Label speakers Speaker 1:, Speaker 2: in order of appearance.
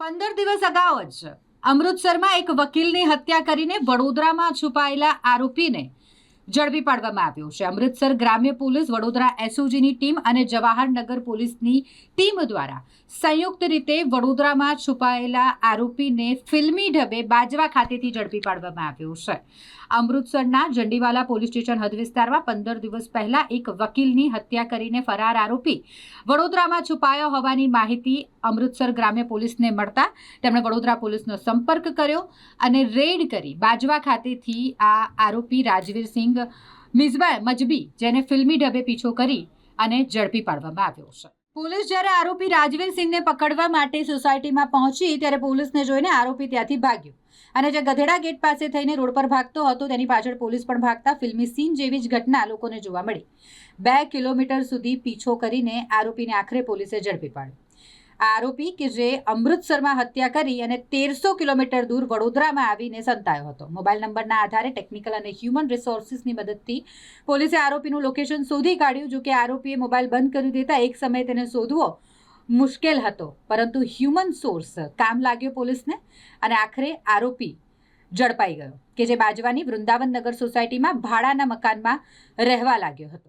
Speaker 1: પંદર દિવસ અગાઉ જ અમૃતસરમાં એક વકીલની હત્યા કરીને વડોદરામાં છુપાયેલા આરોપીને ઝડપી પાડવામાં આવ્યો છે. અમૃતસર ગ્રામ્ય પોલીસ, વડોદરા એસઓજીની ટીમ અને જવાહરનગર પોલીસની ટીમ દ્વારા સંયુક્ત રીતે વડોદરામાં છુપાયેલા આરોપીને ફિલ્મી ઢબે બાજવા ખાતેથી ઝડપી પાડવામાં આવ્યો છે. અમૃતસરના જંડીવાલા પોલીસ સ્ટેશન હદ વિસ્તારમાં પંદર દિવસ પહેલા એક વકીલની હત્યા કરીને ફરાર આરોપી વડોદરામાં છુપાયો હોવાની માહિતી અમૃતસર ગ્રામ્ય પોલીસને મળતા તેમણે વડોદરા પોલીસનો સંપર્ક કર્યો અને રેડ કરી બાજવા ખાતેથી આ આરોપી રાજવીરસિંહ મિઝબા મજબી જેને ફિલ્મી ઢબે પીછો કરી અને ઝડપી પાડવામાં આવ્યો છે. પોલીસ જ્યારે આરોપી રાજવીર સિંહને પકડવા માટે સોસાયટીમાં પહોંચી, ત્યારે પોલીસને જોઈને આરોપી ત્યાંથી ભાગ્યો. અને જે ગધેડા ગેટ પાસે થઈને રોડ પર ભાગતો હતો, તેની પાછળ પોલીસ પણ ભાગતા ફિલ્મી સીન જેવી જ ઘટના લોકોને જોવા મળી. બે કિલોમીટર સુધી પીછો કરીને આરોપીને આખરે પોલીસે ઝડપી પાડ્યો. આ આરોપી કે જે અમૃતસરમાં હત્યા કરી અને તેરસો કિલોમીટર દૂર વડોદરામાં આવીને સંતાયો હતો. મોબાઈલ નંબરના આધારે ટેકનિકલ અને હ્યુમન રિસોર્સિસની મદદથી પોલીસે આરોપીનું લોકેશન શોધી કાઢ્યું. જો કે આરોપીએ મોબાઈલ બંધ કરી દેતા એક સમયે તેને શોધવો મુશ્કેલ હતો. પરંતુ હ્યુમન સોર્સ કામ લાગ્યો પોલીસને અને આખરે આરોપી ઝડપાઈ ગયો, કે જે બાજવાની વૃંદાવન નગર સોસાયટીમાં ભાડાના મકાનમાં રહેવા લાગ્યો હતો.